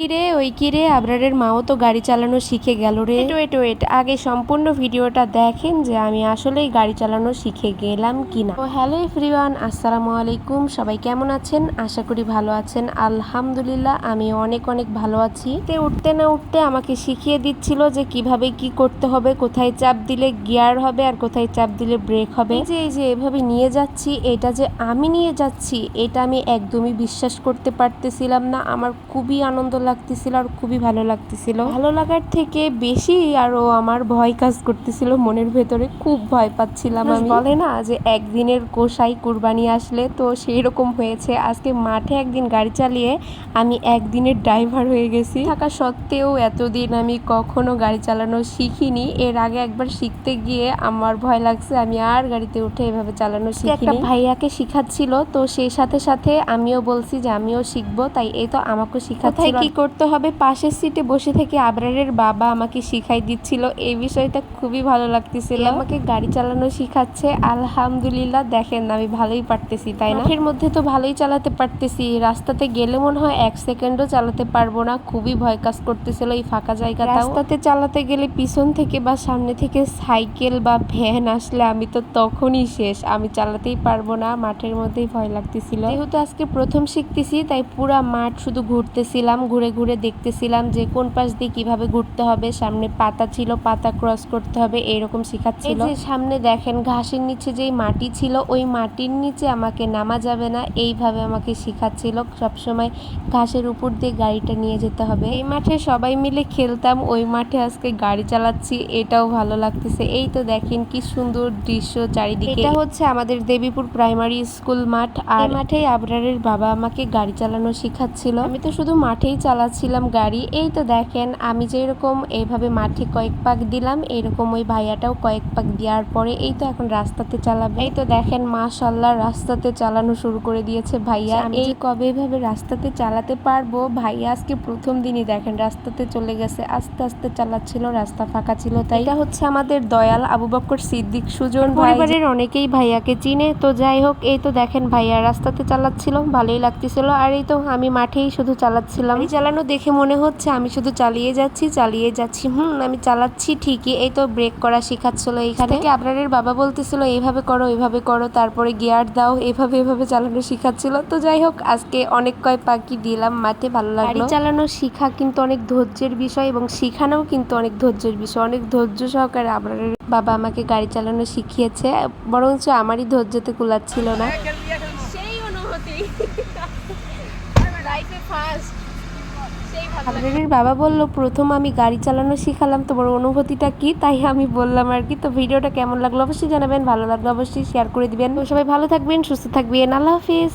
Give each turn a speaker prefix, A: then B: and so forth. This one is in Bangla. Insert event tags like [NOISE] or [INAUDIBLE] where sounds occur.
A: কিরে ওই কিরে আবরারের মাও তো গাড়ি চালানো শিখে গেল রে। ওয়েট ওয়েট আগে সম্পূর্ণ ভিডিওটা দেখেন যে আমি আসলেই গাড়ি চালানো শিখে গেলাম কিনা। ও হ্যালো এভরিওয়ান আসসালামু আলাইকুম সবাই কেমন আছেন? আশা করি ভালো আছেন। আলহামদুলিল্লাহ আমি অনেক অনেক ভালো আছি। তে উঠতে না উঠতে আমাকে শিখিয়ে দিচ্ছিল যে কীভাবে কি করতে হবে কোথায় চাপ দিলে গিয়ার হবে আর কোথায় চাপ দিলে ব্রেক হবে। যে এই যে এভাবে নিয়ে যাচ্ছি এটা যে আমি নিয়ে যাচ্ছি এটা আমি একদমই বিশ্বাস করতে পারতেছিলাম না আমার খুবই আনন্দ লাগতেছিল আর খুবই ভালো লাগতেছিল। ভালো লাগার থেকে বেশি আরও আমার ভয় কাজ করতেছিল মনের ভেতরে খুব ভয় পাচ্ছিলাম আমি। বলে না যে একদিনের গোসাই কুরবানি আসলে তো সেই রকম হয়েছে। আজকে মাঠে একদিন গাড়ি চালিয়ে আমি একদিনের ড্রাইভার হয়ে গেছি। থাকা সত্ত্বেও এতদিন আমি কখনো গাড়ি চালানো শিখিনি। এর আগে একবার শিখতে গিয়ে আমার ভয় লাগছে আমি আর গাড়িতে উঠে এভাবে চালানো শিখিনি একটা ভাইয়াকে শিখাচ্ছিল তো সেই সাথে সাথে আমিও বলছি যে আমিও শিখব তাই এই তো আমাকে শিখাচ্ছিল কি করতে হবে পাশের সিটে বসে থেকে আবরারের বাবা আমাকে শিখাই দিচ্ছিল। এই বিষয়টা খুবই ভালো লাগতেছিল। আমাকে গাড়ি চালানো শিখাচ্ছে। আলহামদুলিল্লাহ দেখেন আমি ভালোই পারতেছি তাই না? এর মধ্যে তো ভালোই চালাতে পারতেছি। রাস্তাতে গেলে মনে হয় এক সেকেন্ডও চালাতে পারব না। খুবই ভয় কাজ করতেছিল এই ফাঁকা জায়গাটা রাস্তাতে চালাতে গেলে পিছন থেকে বা সামনে থেকে সাইকেল বা ভ্যান আসলে আমি তো তখনই শেষ। আমি চালাতেই পারব না মাঠের মধ্যেই ভয় লাগতেছিল। যেহেতু আজকে প্রথম শিখতেছি তাই পুরা মাঠ শুধু ঘুরতেছিলাম ঘুরে ঘুরে ঘুরে দেখতেছিলাম যে কোন পাশ দিয়ে কীভাবে ঘুরতে হবে, সামনে পাতা ছিল, পাতা ক্রস করতে হবে, এইরকম শেখাচ্ছিল। যে সামনে দেখেন, ঘাসের নিচে যেই মাটি ছিল, ওই মাটির নিচে আমাকে নামা যাবে না, এইভাবে আমাকে শেখাচ্ছিল। সবসময় ঘাসের উপর দিয়ে গাড়িটা নিয়ে যেতে হবে। এই মাঠে সবাই মিলে খেলতাম, ওই মাঠে আজকে গাড়ি চালাচ্ছি, এটাও ভালো লাগতেছে। এই তো দেখেন কি সুন্দর দৃশ্য চারিদিকে। এটা হচ্ছে আমাদের দেবীপুর প্রাইমারি স্কুল মাঠ, আর মাঠেই আবরারের বাবা আমাকে গাড়ি চালানো শেখাচ্ছিল। আমি তো শুধু মাঠেই চালাচ্ছিলাম গাড়ি। এই তো দেখেন আমি যেরকম এইভাবে মাঠে কয়েক পাক দিলাম এরকম ওই ভাইয়াটাও কয়েক পাক দেওয়ার পরে এই তো এখন রাস্তাতে চালাবে। এই তো দেখেন মাশাল্লাহ রাস্তাতে চালানো শুরু করে দিয়েছে ভাইয়া। আমি যে কবে এভাবে রাস্তাতে চালাতে পারব? ভাইয়া আজকে প্রথম দিনই দেখেন রাস্তাতে চলে গেছে আস্তে আস্তে চালাচ্ছিল রাস্তা ফাঁকা ছিল তাই। এটা হচ্ছে আমাদের দয়াল আবু বক্কর সিদ্দিক সুজন পরিবারের অনেকেই ভাইয়াকে চিনে তো যাই হোক এই তো দেখেন ভাইয়া রাস্তাতে চালাচ্ছিল ভালোই লাগতেছিল। আর এই তো আমি মাঠেই শুধু চালাচ্ছিলাম। এই চালানো দেখে মনে হচ্ছে আমি শুধু চালিয়ে যাচ্ছি চালিয়ে যাচ্ছি। হুম আমি চালাচ্ছি ঠিকই এই তো ব্রেক করা শেখাচ্ছিল এইখানে থেকে আপনাদের বাবা বলতেছিল এইভাবে করো এইভাবে করো তারপরে গিয়ার দাও এভাবে এভাবে চালানো শেখাচ্ছিল। তো যাই হোক আজকে অনেক কয় পাখি দিলাম মাঠে ভালো লাগল। গাড়ি চালানো শিখা কিন্তু অনেক ধৈর্যের বিষয় এবং শিখানোও কিন্তু অনেক ধৈর্যের বিষয়। অনেক ধৈর্য সহকারে আপনাদের বাবা আমাকে গাড়ি চালানো শিখিয়েছে বরঞ্চ আমারই ধৈর্যতে কুলাচ্ছিল না।
B: সেই অনুভূতি। [LAUGHS] লাইফে ফার্স্ট
A: আপনাদের বাবা বলল, প্রথম আমি গাড়ি চালানো শিখালাম, তোমার অনুভূতিটা কি? তাই আমি বললাম আর কি, তো ভিডিওটা কেমন লাগল অবশ্যই জানাবেন, ভালো লাগল অবশ্যই শেয়ার করে দিবেন। সবাই ভালো থাকবেন, সুস্থ থাকবেন, আল্লাহ হাফিজ।